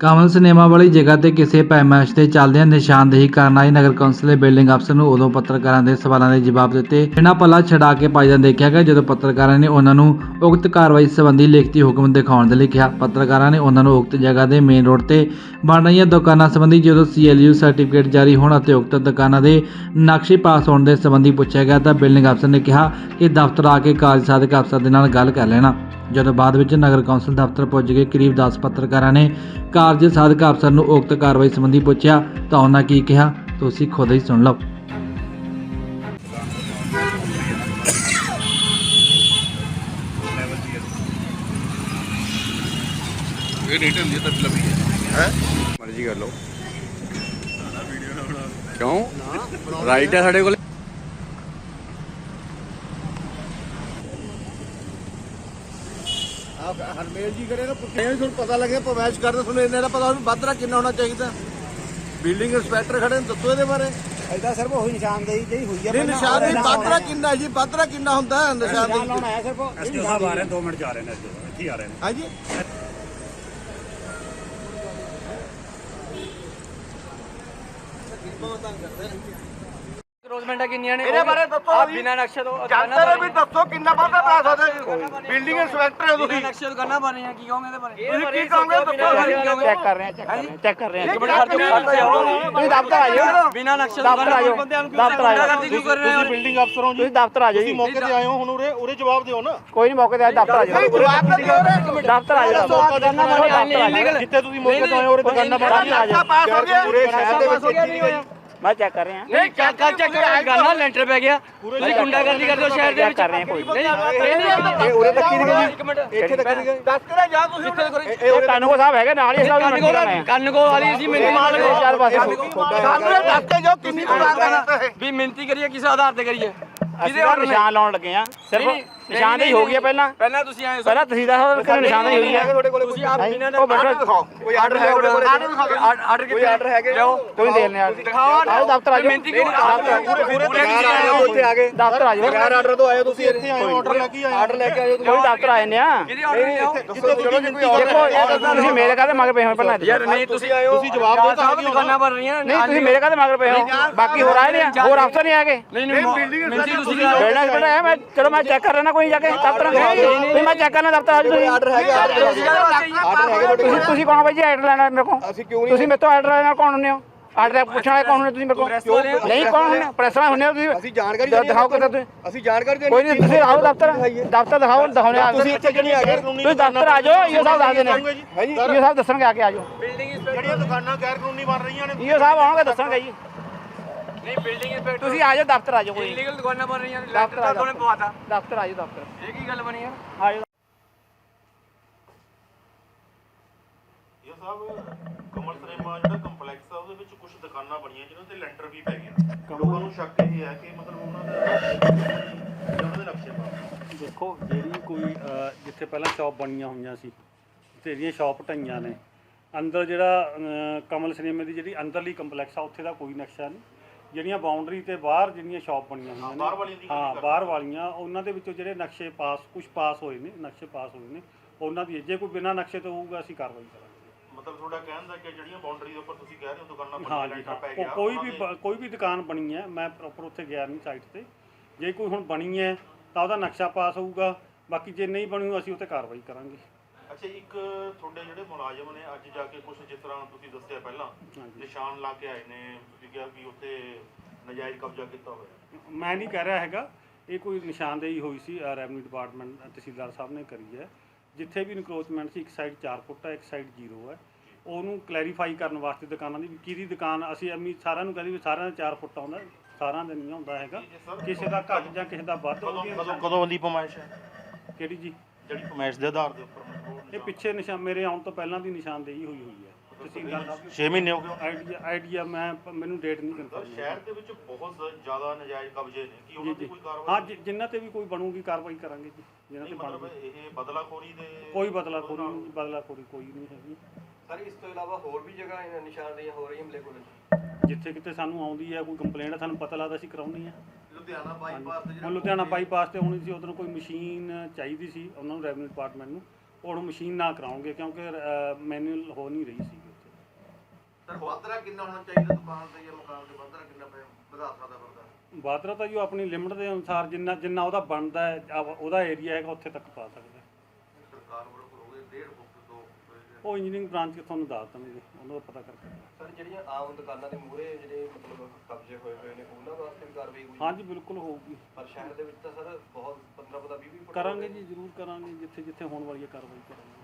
ਕਮਲ cinema ਵਾਲੀ ਜਗ੍ਹਾ ਤੇ ਕਿਸੇ ਪੈਮਾਇਸ਼ ਤੇ ਚੱਲਦਿਆਂ ਨਿਸ਼ਾਨਦੇਹੀ ਕਰਨ ਆਈ ਨਗਰ ਕੌਂਸਲ ਦੇ ਬਿਲਡਿੰਗ ਅਫਸਰ ਨੂੰ ਉਦੋਂ ਪੱਤਰਕਾਰਾਂ ਦੇ ਸਵਾਲਾਂ ਦੇ ਜਵਾਬ ਦਿੱਤੇ। ਇਹਨਾਂ ਪੱਲਾ ਛਡਾ ਕੇ ਪਾਈਦਾ ਦੇਖਿਆ ਗਿਆ ਜਦੋਂ ਪੱਤਰਕਾਰਾਂ ਨੇ ਉਹਨਾਂ ਨੂੰ ਉਕਤ ਕਾਰਵਾਈ ਸੰਬੰਧੀ ਲਿਖਤੀ ਹੁਕਮ ਦਿਖਾਉਣ ਦੇ ਲਈ ਕਿਹਾ। ਪੱਤਰਕਾਰਾਂ ਨੇ ਉਹਨਾਂ ਨੂੰ ਉਕਤ ਜਗ੍ਹਾ ਦੇ ਮੇਨ ਰੋਡ ਤੇ ਬਣ ਰਹੀਆਂ ਦੁਕਾਨਾਂ ਸੰਬੰਧੀ ਜਦੋਂ ਸੀਐਲਯੂ ਸਰਟੀਫਿਕੇਟ ਜਾਰੀ ਹੋਣ ਅਤੇ ਉਕਤ ਦੁਕਾਨਾਂ ਦੇ ਨਕਸ਼ੇ ਪਾਸ ਹੋਣ ਦੇ ਸੰਬੰਧੀ ਪੁੱਛਿਆ ਗਿਆ ਤਾਂ ਬਿਲਡਿੰਗ ਅਫਸਰ ਨੇ ਕਿਹਾ ਕਿ ਦਫ਼ਤਰ ਆ ਕੇ ਕਾਰਜ ਸਾਧਕ ਅਫਸਰ ਦੇ ਨਾਲ ਗੱਲ ਕਰ ਲੈਣਾ। ਜਦੋਂ ਬਾਅਦ ਵਿੱਚ ਨਗਰ ਕੌਂਸਲ ਦਫ਼ਤਰ ਪੁੱਜ ਕੇ ਕਰੀਬ 10 ਪੱਤਰਕਾਰਾਂ ਨੇ ਕਾਰਜ ਸਾਧਕ ਅਫਸਰ ਨੂੰ ਉਕਤ ਕਾਰਵਾਈ ਸੰਬੰਧੀ ਪੁੱਛਿਆ ਤਾਂ ਉਹਨਾਂ ਕੀ ਕਿਹਾ? ਤੁਸੀਂ ਖੁਦ ਹੀ ਸੁਣ ਲਓ। ਇਹ ਰੇਟ ਹੁੰਦੀ ਤਾਂ ਲੱਭੀ ਹੈ। ਮਰਜ਼ੀ ਕਰ ਲਓ ਕਿਉਂ? ਰਾਈਟ ਹੈ ਸਾਡੇ ਕੋਲ? ਹਰਮੇਲ ਜੀ ਕਰੇ ਨਾ ਪੁੱਛਿਆ ਤੁਹਾਨੂੰ ਪਤਾ ਲੱਗਿਆ ਪਵੈਸ਼ ਕਰਦੇ ਤੁਹਾਨੂੰ ਇੰਨੇ ਦਾ ਪਤਾ ਵੀ ਬਾਦਰਾ ਕਿੰਨਾ ਹੋਣਾ ਚਾਹੀਦਾ। ਬਿਲਡਿੰਗ ਇੰਸਪੈਕਟਰ ਖੜੇ ਨੇ ਦੱਸੋ ਇਹਦੇ ਬਾਰੇ। ਐਦਾਂ ਸਿਰਫ ਉਹੀ ਨਿਸ਼ਾਨਦੇਹੀ ਜਿਹੜੀ ਹੋਈ ਆ ਨਹੀਂ ਨਿਸ਼ਾਨ ਨਹੀਂ ਬਾਦਰਾ ਕਿੰਨਾ ਜੀ ਬਾਦਰਾ ਕਿੰਨਾ ਹੁੰਦਾ ਹੈ ਨਿਸ਼ਾਨ ਨਿਸ਼ਾਨ ਲਾਉਣਾ ਆਇਆ ਸਿਰਫ ਐਸਕੇ ਸਾਹਿਬ ਆ ਰਹੇ ਨੇ 2 ਮਿੰਟ ਜਾ ਰਹੇ ਨੇ ਇੱਥੇ ਆ ਰਹੇ ਨੇ। ਹਾਂਜੀ। ਕਰੋਸਮੈਂਟਾਂ ਕਿੰਨੀਆਂ ਨੇ ਇਹਦੇ ਬਾਰੇ ਦੱਸੋ ਜੀ। ਬਿਨਾਂ ਨਕਸ਼ੇ ਤੋਂ ਨੇ ਵੀ ਦੱਸੋ ਕਿੰਨਾ ਬਾਦਰਾ ਬਣਾ ਸਕਦੇ ਬਿਲਡਿੰਗ ਇੰਸਪੈਕਟਰ ਹੋ ਤੁਸੀਂ ਨਕਸ਼ੇ ਤੋਂ ਕਰਨਾ ਬਣ ਕੀ ਕਹੋਗੇ ਇਹਦੇ ਬਾਰੇ ਤੁਸੀਂ ਕੀ ਕਹੋਗੇ ਦੱਸੋ ਚੈੱਕ ਕਰ ਰਹੇ ਆ ਚੈੱਕ ਕਰ ਰਹੇ ਆ ਚੈੱਕ ਕਰ ਰਹੇ ਆ ਇੱਕ ਮਿੰਟ ਖੜ ਜਾਓ ਤੁਸੀਂ ਦਫ਼ਤਰ ਆ ਜਾਓ ਬਿਨਾਂ ਨਕਸ਼ੇ ਤੋਂ ਦਫ਼ਤਰ ਆ ਜਾਓ ਬੰਦਿਆਂ ਨੂੰ ਦਫ਼ਤਰ ਆ ਜਾਓ ਕਿਉਂ ਕਰ ਰਹੇ ਹੋ ਬਿਲਡਿੰਗ ਅਫਸਰ ਹੋ ਜੀ ਤੁਸੀਂ ਦਫ਼ਤਰ ਆ ਜਾਓ ਜੀ ਮੌਕੇ ਤੇ ਆਏ ਹੋ ਹੁਣ ਉਰੇ ਉਰੇ ਜਵਾਬ ਦਿਓ ਨਾ ਕੋਈ ਨਹੀਂ ਮੌਕੇ ਤੇ ਆ ਦਫ਼ਤਰ ਆ ਜਾਓ ਜਵਾਬ ਤਾਂ ਦਿਓ ਰੇ ਦਫ਼ਤਰ ਆ ਜਾਓ ਦਫ਼ਤਰ ਆ ਜਾਓ ਜਿੱਥੇ ਤੁਸੀਂ ਮੌਕੇ ਤੇ ਆਏ ਹੋ ਉਰੇ ਦੁਕਾਨਾਂ ਬਣਾ ਦਫ਼ਤਰ ਆ ਜਾਓ ਪਾਸ ਹੋ ਗਿਆ ਪੂਰੇ ਸ਼ਹਿਰ ਦੇ ਵਿੱਚ ਇੱਥੇ ਨਹੀਂ ਮੈਂ ਚੈੱਕ ਕਰ ਰਿਹਾ? ਨਹੀਂ ਚੈੱਕ ਕਰ ਚੈੱਕ ਕਰ ਕਰਨਾ ਲੈਂਟਰ ਪੈ ਗਿਆ। ਤੁਸੀਂ ਗੁੰਡਾਗਰਦੀ ਕਰਦੇ ਹੋ ਸ਼ਹਿਰ ਦੇ ਵਿੱਚ? ਕਰ ਰਹੇ ਕੋਈ? ਨਹੀਂ ਇਹ ਉਰੇ ਤੱਕ ਨਹੀਂ ਗਏ ਇੱਕ ਮਿੰਟ ਇੱਥੇ ਤੱਕ ਨਹੀਂ ਗਏ ਦੱਸ ਕੇ ਜਾ ਤੁਸੀਂ ਇਹ ਕਾਨੂੰਗੋ ਸਾਹਿਬ ਹੈਗੇ ਨਾਲ ਹੀ ਸਾਹਿਬ ਕੰਨ ਕੋ ਕੰਨ ਕੋ ਵਾਲੀ ਸੀ ਮਿੰਤੀ ਚਾਰ ਪਾਸੇ। ਸਾਨੂੰ ਇਹ ਦੱਸ ਕੇ ਜਾਓ ਕਿੰਨੀ ਦੁਕਾਨ ਕਰਨਾ ਵੀ ਮਿੰਤੀ ਕਰੀਏ ਕਿਸ ਆਧਾਰ ਤੇ ਕਰੀਏ। ਅਸੀਂ ਨਿਸ਼ਾਨ ਲਾਉਣ ਲੱਗੇ ਆ ਸਿਰਫ ਨਿਸ਼ਾਨਦੇਹੀ ਹੋ ਗਈ ਪਹਿਲਾਂ। ਪਹਿਲਾਂ ਤੁਸੀਂ ਆਏ ਪਹਿਲਾਂ ਤਹਿਸੀਲਦਾਰ ਸਾਹਿਬ ਕੋਲ ਨਿਸ਼ਾਨਦੇਹੀ ਹੋਈ ਤੁਸੀਂ ਆਪ ਬਿਨਾਂ ਉਹ ਬੈਠੋ ਦਿਖਾਓ। ਕੋਈ ਆਰਡਰ ਹੈ ਕੋਲ ਆਰਡਰ ਕੋਈ ਆਰਡਰ ਹੈਗੇ? ਲਿਆਓ ਕੋਈ ਦੇ ਲੈਣੇ ਆ ਦਿਖਾਓ ਆਓ ਦਫ਼ਤਰ ਆ ਜਾਓ। ਕਿਉਂ ਪੂਰੇ ਆਏ ਹੋ ਉੱਥੇ ਆ ਗਏ ਦਫ਼ਤਰ ਆ ਜਾਓ। ਬਗੈਰ ਆਰਡਰ ਤੋਂ ਆਏ ਹੋ ਤੁਸੀਂ ਇੱਥੇ। ਆਏ ਆਰਡਰ ਲੈ ਕੇ ਆਏ ਆਰਡਰ ਲੈ ਕੇ ਆਏ ਕੋਈ ਦਫ਼ਤਰ ਆਏ ਨੇ ਆ। ਕਿਹਦੇ ਆਰਡਰ ਲਿਆਓ? ਦੱਸੋ ਚਲੋ ਜੀ ਕੋਈ ਆਰਡਰ ਦੇਖੋ ਇਹ ਤਾਂ ਤੁਸੀਂ ਮੇਰੇ ਕਾਹਦੇ ਮਗਰ ਪਏ ਹੋ ਪਹਿਲਾਂ ਯਾਰ ਨਹੀਂ ਤੁਸੀਂ ਆਏ ਹੋ ਤੁਸੀਂ ਜਵਾਬ ਦਿਓ ਤਾਂ ਦੁਕਾਨਾਂ ਬਣ ਰਹੀਆਂ। ਨਹੀਂ ਤੁਸੀਂ ਮੇਰੇ ਕਾਹਦੇ ਮਗਰ ਪਏ ਹੋ? ਬਾਕੀ ਹੋਰ ਆਏ ਨੇ? ਹੋਰ ਅਫਸਰ ਨਹੀਂ ਆਗੇ ਨਹੀਂ ਨਹੀਂ ਮਿਹਨਤੀ ਤੁਸੀਂ ਬੈਠਾ ਹੈ ਮੈਂ ਚਲੋ ਮੈਂ ਚੈੱਕ ਕਰ ਲੈਣਾ ਕੋਈ ਜਾ ਕੇ ਦਫ਼ਤਰ ਨਹੀਂ ਮੈਂ ਚੈੱਕ ਕਰਨਾ ਦਫ਼ਤਰ ਆ ਜਾਓ ਤੁਸੀਂ ਆਰਡਰ ਹੈਗੇ ਆਰਡਰ ਹੈਗੇ ਤੁਸੀਂ ਤੁਸੀਂ ਕੌਣ ਬਾਈ ਜੀ ਆਰਡਰ ਲੈਣਾ ਮੇਰੇ ਕੋਲ? ਅਸੀਂ ਕਿਉਂ ਤੁਸੀਂ ਮੇਰੇ ਤੋਂ ਆਰਡਰ ਲੈਣਾ ਕੌਣ ਹੁੰਦੇ ਹੋ? ਆਰਡਰ ਪੁੱਛਣ ਵਾਲੇ ਕੌਣ ਹੁੰਦੇ ਤੁਸੀਂ ਮੇਰੇ ਕੋਲ? ਨਹੀਂ ਕੌਣ ਹੁੰਦੇ ਪ੍ਰੈਸ ਵਾਲੇ ਹੁੰਦੇ ਹੋ ਤੁਸੀਂ। ਅਸੀਂ ਜਾਣਕਾਰੀ ਦ- ਦਿਖਾਓ ਕਿਤੇ ਤੁਸੀਂ। ਅਸੀਂ ਜਾਣਕਾਰੀ ਦੇਣੀ ਕੋਈ ਨਹੀਂ ਤੁਸੀਂ ਆਓ ਦਫ਼ਤਰ। ਦਫ਼ਤਰ ਦਿਖਾਓ ਦਿਖਾਉਣੇ ਆ। ਤੁਸੀਂ ਇੱਥੇ ਨਹੀਂ ਆ ਗਏ ਤੁਸੀਂ ਦਫ਼ਤਰ ਆ ਜਾਓ ਇਹ ਸਾਹਿਬ ਦੱਸਦੇ ਨੇ ਇਹ ਸਾਹਿਬ ਦੱਸਣਗੇ ਆ ਕੇ ਆ ਜਾਓ ਜਿਹੜੀਆਂ ਦੁਕਾਨਾਂ ਗੈਰ ਕਾਨੂੰਨੀ ਬਣ ਰਹੀਆਂ ਨੇ ਇਹ ਸਾਹਿਬ ਆਉਣਗੇ ਦੱਸਣਗੇ ਜੀ। ਨਹੀਂ ਬਿਲਡਿੰਗ ਇੰਸਪੈਕਟਰ ਤੁਸੀਂ ਆ ਜਾਓ ਦਫ਼ਤਰ ਆ ਜਾਓ ਕੋਈ। ਇਲੀਗਲ ਦੁਕਾਨਾਂ ਬਣ ਰਹੀਆਂ ਨੇ ਦਫ਼ਤਰ ਲੈਟਰ ਤਾਂ। ਤੁਹਾਨੂੰ ਪਵਾਤਾ। ਦਫ਼ਤਰ ਆ ਜਾਓ ਦਫ਼ਤਰ। ਇਹ ਕੀ ਗੱਲ ਬਣੀ ਯਾਰ ਆ ਜਾਓ। ਇਹ ਸਾਹਿਬ ਕਮਲ ਸਿਨੇਮਾ ਜਿਹੜਾ ਕੰਪਲੈਕਸ ਆ ਉਹਦੇ ਵਿੱਚ ਕੁਝ ਦੁਕਾਨਾਂ ਬਣੀਆਂ ਜਿਨ੍ਹਾਂ ਤੇ ਲੈਂਟਰ ਵੀ ਪੈ ਗਿਆ ਲੋਕਾਂ ਨੂੰ ਸ਼ੱਕ ਇਹ ਹੈ ਕਿ ਮਤਲਬ ਉਹਨਾਂ ਦੇ ਉਹਨਾਂ ਦੇ ਨਕਸ਼ੇ ਪਾ ਦੇਖੋ ਜਿਹੜੀ ਕੋਈ ਜਿੱਥੇ ਪਹਿਲਾਂ ਸ਼ਾਪ ਬਣੀਆਂ ਹੋਈਆਂ ਸੀ ਤੇ ਜਿਹੜੀਆਂ ਸ਼ਾਪ ਢਾਈਆਂ ਨੇ ਅੰਦਰ ਜਿਹੜਾ ਕਮਲ ਸਿਨੇਮੇ ਦੀ ਜਿਹੜੀ ਅੰਦਰਲੀ ਕੰਪਲੈਕਸ ਆ ਉੱਥੇ ਦਾ ਕੋਈ ਨਕਸ਼ਾ ਨਹੀਂ। ਜਿਹੜੀਆਂ ਬਾਉਂਡਰੀ ਤੇ ਬਾਹਰ ਜਿਹੜੀਆਂ ਸ਼ਾਪ ਬਣੀਆਂ ਹੋਈਆਂ ਨੇ ਬਾਹਰ ਵਾਲੀਆਂ ਦੀ ਗੱਲ ਹਾਂ ਬਾਹਰ ਵਾਲੀਆਂ ਉਹਨਾਂ ਦੇ ਵਿੱਚੋਂ ਜਿਹੜੇ ਨਕਸ਼ੇ ਪਾਸ ਕੁਝ ਪਾਸ ਹੋਏ ਨੇ ਨਕਸ਼ੇ ਪਾਸ ਹੋਏ ਨੇ ਉਹਨਾਂ ਦੀ ਜੇ ਕੋਈ ਬਿਨਾਂ ਨਕਸ਼ੇ ਤੋਂ ਹੋਊਗਾ ਅਸੀਂ ਕਾਰਵਾਈ ਕਰਾਂਗੇ। ਮਤਲਬ ਤੁਹਾਡਾ ਕਹਿਣ ਦਾ ਕਿ ਜਿਹੜੀਆਂ ਬਾਉਂਡਰੀ ਦੇ ਉੱਪਰ ਤੁਸੀਂ ਕਹਿ ਰਹੇ ਹੋ ਦੁਕਾਨਾਂ ਬਣੀਆਂ ਹਾਂ ਪੈ ਗਿਆ ਕੋਈ ਵੀ ਕੋਈ ਵੀ ਦੁਕਾਨ ਬਣੀ ਹੈ ਮੈਂ ਪ੍ਰੋਪਰ ਉੱਥੇ ਗਿਆ ਨਹੀਂ ਸਾਈਟ ਤੇ। ਜੇ ਕੋਈ ਹੁਣ ਬਣੀ ਹੈ ਤਾਂ ਉਹਦਾ ਨਕਸ਼ਾ ਪਾਸ ਹੋਊਗਾ ਬਾਕੀ ਜੇ ਨਹੀਂ ਬਣੀ ਅਸੀਂ ਉੱਤੇ ਕਾਰਵਾਈ ਕਰਾਂਗੇ। ਅੱਛਾ ਇੱਕ ਤੁਹਾਡੇ ਜਿਹੜੇ ਮੁਲਾਜ਼ਮ ਨੇ ਅੱਜ ਜਾ ਕੇ ਕੁਝ ਜਿਸ ਤਰ੍ਹਾਂ ਤੁਸੀਂ ਦੱਸਿਆ ਪਹਿਲਾਂ। ਨਿਸ਼ਾਨ ਲਾ ਕੇ ਆਏ ਨੇ ਤੁਸੀਂ ਕਿਹਾ ਵੀ ਉੱਥੇ ਨਜਾਇਜ਼ ਕਬਜ਼ਾ ਕੀਤਾ ਹੋਇਆ ਮੈਂ ਨਹੀਂ ਕਹਿ ਰਿਹਾ ਹੈਗਾ ਇਹ ਕੋਈ ਨਿਸ਼ਾਨਦੇਹੀ ਹੋਈ ਸੀ ਰੈਵਨਿਊ ਡਿਪਾਰਟਮੈਂਟ ਤਹਿਸੀਲਦਾਰ ਸਾਹਿਬ ਨੇ ਕਰੀ ਹੈ। ਜਿੱਥੇ ਵੀ ਇਨਕਰੋਚਮੈਂਟ ਸੀ ਇੱਕ ਸਾਈਡ 4 ਫੁੱਟ ਹੈ ਇੱਕ ਸਾਈਡ 0 ਹੈ। ਉਹਨੂੰ ਕਲੈਰੀਫਾਈ ਕਰਨ ਵਾਸਤੇ ਦੁਕਾਨਾਂ ਦੀ ਕਿਹਦੀ ਦੁਕਾਨ ਅਸੀਂ ਐਵੇਂ ਸਾਰਿਆਂ ਨੂੰ ਕਹਿੰਦੇ ਵੀ ਸਾਰਿਆਂ ਦਾ 4 ਫੁੱਟ ਆਉਂਦਾ ਸਾਰਿਆਂ ਦਾ ਨਹੀਂ ਆਉਂਦਾ ਹੈਗਾ। ਕਿਸੇ ਦਾ ਘੱਟ ਜਾਂ ਕਿਸੇ ਦਾ ਵੱਧ ਕਦੋਂ ਕਦੋਂ ਦੀ ਪਮਾਇਸ਼ ਹੈ? ਕਿਹੜੀ ਜੀ? ਜਿਹੜੀ ਪਮਾਇਸ਼ ਦੇ ਆਧਾਰ ਦੇ ਉੱਪਰ। ਇਹ ਪਿੱਛੇ ਨਿਸ਼ਾਨ ਮੇਰੇ ਆਉਣ ਤੋਂ ਪਹਿਲਾਂ ਦੀ ਨਿਸ਼ਾਨਦੇਹੀ ਹੋਈ ਹੋਈ ਹੈ। ਸਾਹਿਬ 6 ਮਹੀਨੇ ਹੋ ਗਏ। ਆਈਡੀਆ ਆਈਡੀਆ ਮੈਂ ਮੈਨੂੰ ਡੇਟ ਨਹੀਂ ਸਰ ਕਨਫਰਮ ਸ਼ਹਿਰ ਦੇ ਵਿੱਚ ਬਹੁਤ ਜ਼ਿਆਦਾ ਨਜਾਇਜ਼ ਕਬਜ਼ੇ ਨੇ। ਕੀ ਉਹਨਾਂ ਦੀ ਕੋਈ ਕਾਰਵਾਈ? ਹਾਂ ਜਿ- ਜਿਨ੍ਹਾਂ ਤੇ ਵੀ ਕੋਈ ਬਣੂਗੀ ਕਾਰਵਾਈ ਕਰਾਂਗੇ ਜੀ। ਜਿਨ੍ਹਾਂ ਤੇ ਨਹੀਂ ਮਤਲਬ ਬਣੂਗੀ। ਇਹ ਬਦਲਾਖੋਰੀ ਦੇ ਕੋਈ ਬਦਲਾਖੋਰੀ ਨਹੀਂ ਬਦਲਾਖੋਰੀ ਕੋਈ ਨਹੀਂ ਹੈਗੀ। ਸਰ ਇਸ ਤੋਂ ਇਲਾਵਾ ਹੋਰ ਵੀ ਜਗ੍ਹਾ ਨਿਸ਼ਾਨਦੇਹੀਆਂ ਹੋ ਰਹੀਆਂ ਮਲੇ ਕੋਲ? ਜਿੱਥੇ ਕਿਤੇ ਸਾਨੂੰ ਆਉਂਦੀ ਹੈ ਕੋਈ ਕੰਪਲੇਂਟ ਸਾਨੂੰ ਪਤਾ ਲੱਗਦਾ ਅਸੀਂ ਕਰਾਉਣੀ ਹੈ। ਲੁਧਿਆਣਾ ਬਾਈਪਾਸ ਤੇ ਹੁਣ ਲੁਧਿਆਣਾ ਬਾਈਪਾਸ ਤੇ ਹੋਣੀ ਸੀ ਉਦੋਂ ਕੋਈ ਮਸ਼ੀਨ ਚਾਹੀਦੀ ਸੀ ਉਹਨਾਂ ਨੂੰ ਰੈਵਨਿਊ ਡਿਪਾਰਟਮੈਂਟ ਨੂੰ। ਉਹ ਹੁਣ ਮਸ਼ੀਨ ਨਾ ਕਰਾਉਂਗੇ ਕਿਉਂਕਿ ਮੈਨੂਅਲ ਹੋ ਨਹੀਂ ਰਹੀ ਸੀ ਸਰ ਵਾਧਰਾ ਕਿੰਨਾ ਹੋਣਾ ਚਾਹੀਦਾ ਦੁਕਾਨ ਤੇ ਜਾਂ ਮਕਾਨ ਤੇ? ਵਾਧਰਾ ਕਿੰਨਾ ਪੈ ਵਧਾ ਸਕਦਾ ਬੰਦਾ? ਬਾਦਰਾ ਤਾਂ ਜੀ ਉਹ ਆਪਣੀ ਲਿਮਟ ਦੇ ਅਨੁਸਾਰ ਜਿੰਨਾ ਜਿੰਨਾ ਉਹਦਾ ਬਣਦਾ ਹੈ ਆ- ਉਹਦਾ ਏਰੀਆ ਹੈਗਾ ਉੱਥੇ ਤੱਕ ਪਾ ਸਕਦਾ। ਹੈ। ਸਰਕਾਰ ਵੱਲੋਂ ਕਰੋਗੇ 1.5 ਫੁੱਟ 2 ਫੁੱਟ ਉਹ ਇੰਜੀਨੀਅਰਿੰਗ ਬ੍ਰਾਂਚ ਕੇ ਤੁਹਾਨੂੰ ਦੱਸ ਦੇਣਗੇ ਉਹਨਾਂ ਦਾ ਪਤਾ ਕਰਕੇ। ਸਰ ਜਿਹੜੀਆਂ ਆਮ ਦੁਕਾਨਾਂ ਦੇ ਮੂਹਰੇ ਜਿਹੜੇ ਮਤਲਬ ਕਬਜ਼ੇ ਹੋਏ ਹੋਏ ਨੇ ਉਹਨਾਂ ਵਾਸਤੇ ਵੀ ਕਾਰਵਾਈ ਹੋਈ? ਹਾਂਜੀ ਬਿਲਕੁਲ ਹੋਊਗੀ। ਪਰ ਸ਼ਹਿਰ ਦੇ ਵਿੱਚ ਤਾਂ ਸਰ ਬਹੁਤ 15 ਪਤਾ 20 20 ਕਰਾਂਗੇ ਜੀ ਜ਼ਰੂਰ ਕਰਾਂਗੇ ਜਿੱਥੇ ਜਿੱਥੇ ਹੋਣ ਵਾਲੀ ਹੈ ਕਾਰਵਾਈ ਕਰਾਂਗੇ।